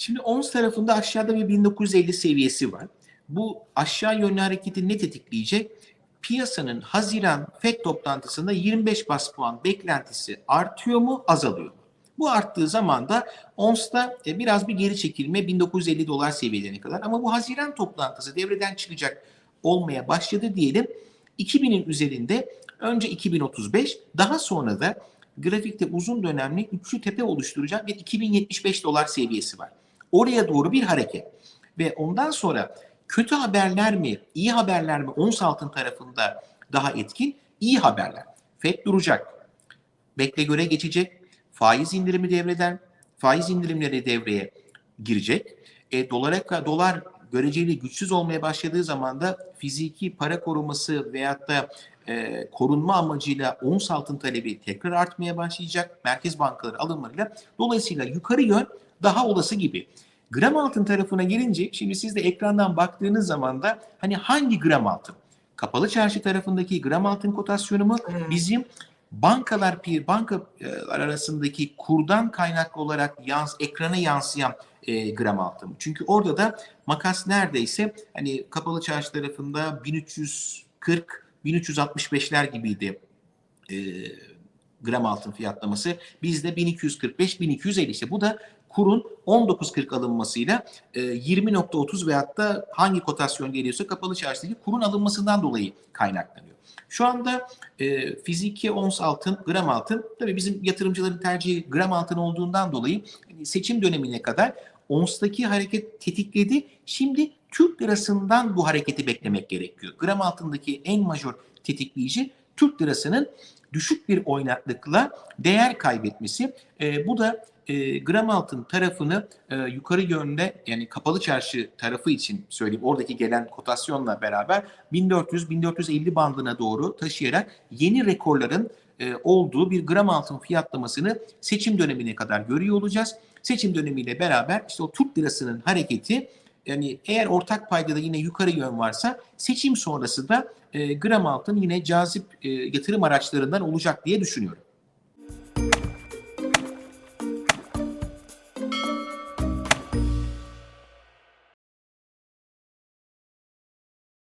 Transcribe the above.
Şimdi ons tarafında aşağıda bir 1950 seviyesi var. Bu aşağı yönlü hareketi ne tetikleyecek? Piyasanın Haziran FED toplantısında 25 bas puan beklentisi artıyor mu, azalıyor mu? Bu arttığı zaman da ONS'ta e, biraz bir geri çekilme 1950 dolar seviyelerine kadar. Ama bu Haziran toplantısı devreden çıkacak olmaya başladı diyelim. 2000'in üzerinde önce 2035 daha sonra da grafikte uzun dönemli üçlü tepe oluşturacak bir 2075 dolar seviyesi var. Oraya doğru bir hareket. Ve ondan sonra kötü haberler mi, iyi haberler mi ons altın tarafında daha etkin? İyi haberler. FED duracak. Bekle göre geçecek. Faiz indirimi devreden, faiz indirimleri devreye girecek. E, dolara, dolar göreceli güçsüz olmaya başladığı zaman da fiziki para koruması veyahut da e, korunma amacıyla ons altın talebi tekrar artmaya başlayacak. Merkez bankaları alımlarıyla. Dolayısıyla yukarı yön daha olası gibi. Gram altın tarafına gelince şimdi siz de ekrandan baktığınız zaman da hani hangi gram altın? Kapalı çarşı tarafındaki gram altın kotasyonu mu? Bizim bankalar pir bankalar arasındaki kurdan kaynaklı olarak yans ekrana yansıyan e, gram altın. Çünkü orada da makas neredeyse hani kapalı çarşı tarafında 1340 1365'ler gibiydi. E, gram altın fiyatlaması. Bizde 1245 1250 işte bu da kurun 19.40 alınmasıyla e, 20.30 veyahut da hangi kotasyon geliyorsa kapalı çarşıdaki kurun alınmasından dolayı kaynaklanıyor. Şu anda e, fiziki ons altın, gram altın, tabii bizim yatırımcıların tercihi gram altın olduğundan dolayı hani seçim dönemine kadar onstaki hareket tetikledi. Şimdi Türk lirasından bu hareketi beklemek gerekiyor. Gram altındaki en majör tetikleyici Türk lirasının düşük bir oynaklıkla değer kaybetmesi. E, bu da e, gram altın tarafını e, yukarı yönde yani kapalı çarşı tarafı için söyleyeyim oradaki gelen kotasyonla beraber 1400-1450 bandına doğru taşıyarak yeni rekorların e, olduğu bir gram altın fiyatlamasını seçim dönemine kadar görüyor olacağız. Seçim dönemiyle beraber işte o Türk lirasının hareketi yani eğer ortak payda da yine yukarı yön varsa seçim sonrası da e, gram altın yine cazip e, yatırım araçlarından olacak diye düşünüyorum.